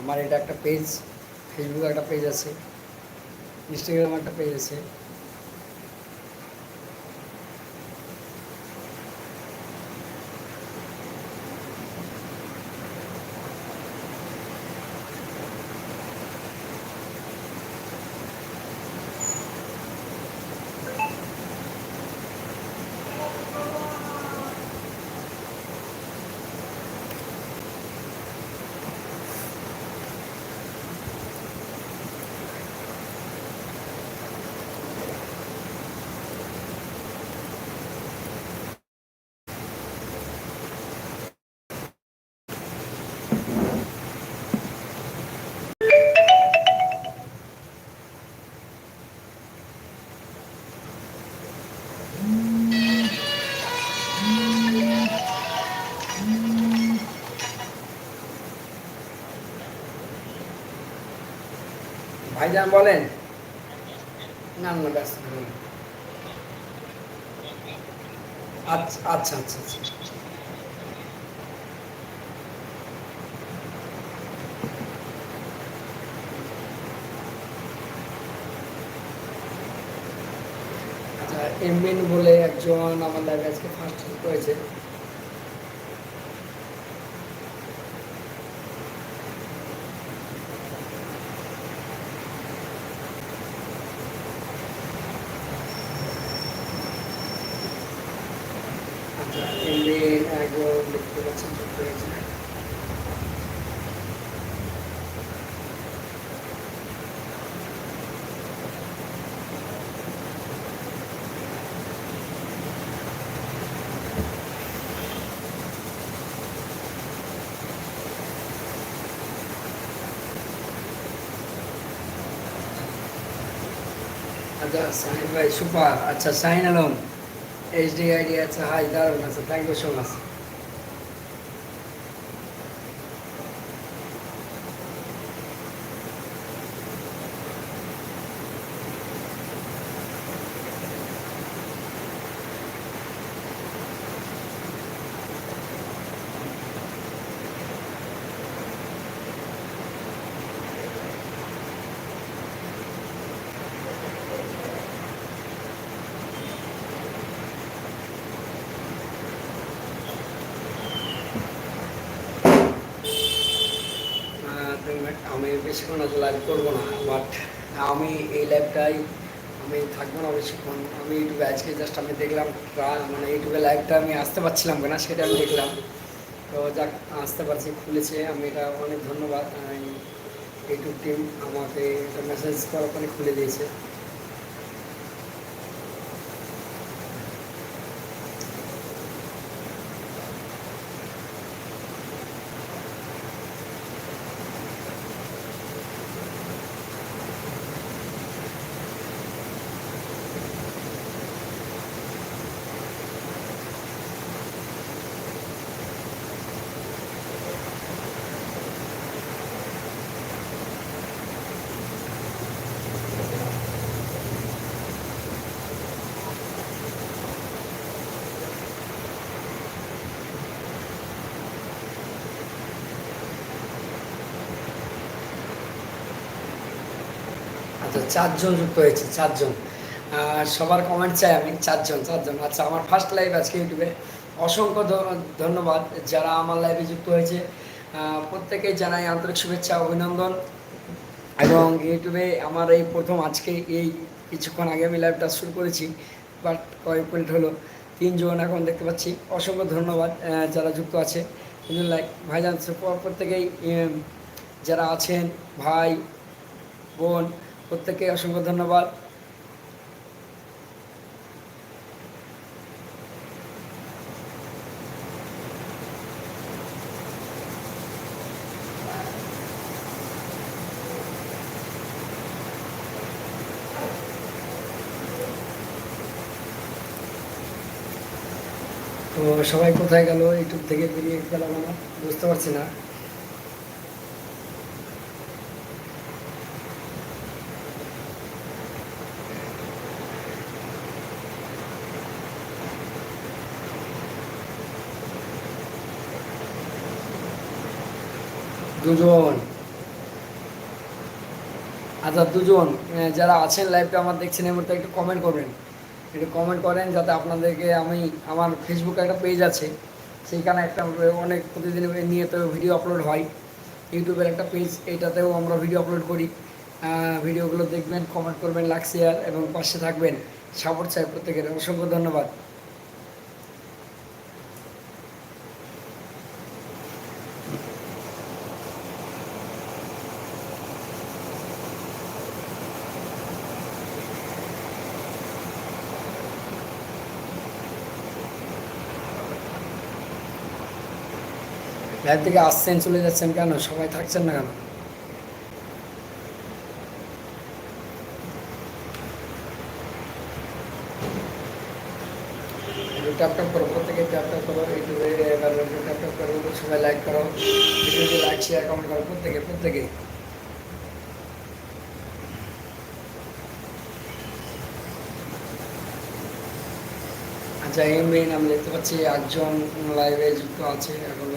আমার এটা একটা পেজ ফেসবুকে একটা পেজ আছে ইনস্টাগ্রামে একটা পেজ আছে। ভাইজান বলেন। আচ্ছা আচ্ছা আচ্ছা আচ্ছা। আচ্ছা বলে একজন আমাদের আজকে ফার্স্ট করেছে। and then I go look for the sample अच्छा साइन सुपर अच्छा साइन এইচডি আইডি আছে হাই দারুণ আছে থ্যাংক ইউ সো মাচ আহ, তো আমি বেশিক্ষণ আজ লাইভ করব না বাট আমি এই লাইভটাই আমি থাকব না বেশিক্ষণ। আমি ইউটিউবে আজকে জাস্ট আমি দেখলাম মানে ইউটিউবে লাইভটা আমি আসতে পারছিলাম কিনা সেটা আমি দেখলাম। তো যাক, আসতে পারছি, খুলেছে। আমি এটা অনেক ধন্যবাদ। ইউটিউব টিম আমাকে এটা মেসেজ করার পরে খুলে দিয়েছে। আচ্ছা চারজন যুক্ত হয়েছে, চারজন। আর সবার কমেন্ট চাই আমি, চারজন চারজন। আচ্ছা আমার ফার্স্ট লাইভ আজকে ইউটিউবে। অসংখ্য ধন্যবাদ যারা আমার লাইভে যুক্ত হয়েছে। প্রত্যেকেই জানাই আন্তরিক শুভেচ্ছা, অভিনন্দন। এবং ইউটিউবে আমার এই প্রথম আজকে এই কিছুক্ষণ আগে আমি লাইভটা শুরু করেছি বাট কয়েক মিনিট হলো। তিনজন এখন দেখতে পাচ্ছি। অসংখ্য ধন্যবাদ যারা যুক্ত আছে। লাইক ভাইজান প্রত্যেকেই যারা আছেন, ভাই, বোন প্রত্যেককে অসংখ্য ধন্যবাদ। তো সবাই কোথায় গেল? ইউটিউব থেকে বেরিয়ে গেলাম না বুঝতে পারছি না। দুজন। আচ্ছা দুজন। যারা আছেন লাইভটা আমার দেখছেন, এই মুহূর্তে একটু কমেন্ট করবেন। একটু কমেন্ট করেন যাতে আপনাদেরকে আমি, আমার ফেসবুকে একটা পেজ আছে। সেইখানে একটা অনেক প্রতিদিন নিয়ত ভিডিও আপলোড হয়। ইউটিউবের একটা পেজ এইটাতেও আমরা ভিডিও আপলোড করি। ভিডিওগুলো দেখবেন কমেন্ট করবেন লাইক শেয়ার এবং পাশে থাকবেন। সাপোর্ট চাই প্রত্যেকের। অসংখ্য ধন্যবাদ। লাইভ থেকে আসছেন চলে যাচ্ছেন কেন? সবাই থাকছেন না কেন? করো, প্রত্যেকে সবাই লাইক করো করো প্রত্যেকে প্রত্যেকে। আচ্ছা এই মেইন আমি দেখতে পাচ্ছি, একজন লাইভে যুক্ত আছে, এখন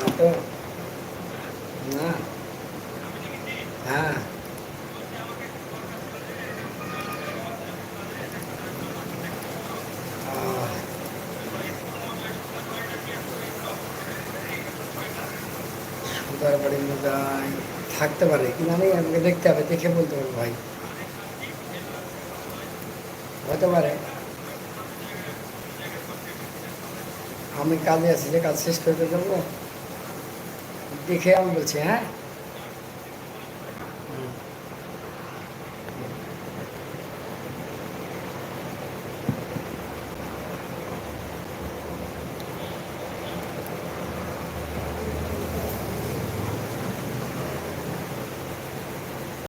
అంటే থাকতে পারে কি না নেই আমাকে দেখতে হবে, দেখে বলতে পারব ভাই। হতে পারে। আমি কাজে আছি যে কাজ শেষ করে দেবো দেখে আমি বলছি হ্যাঁ?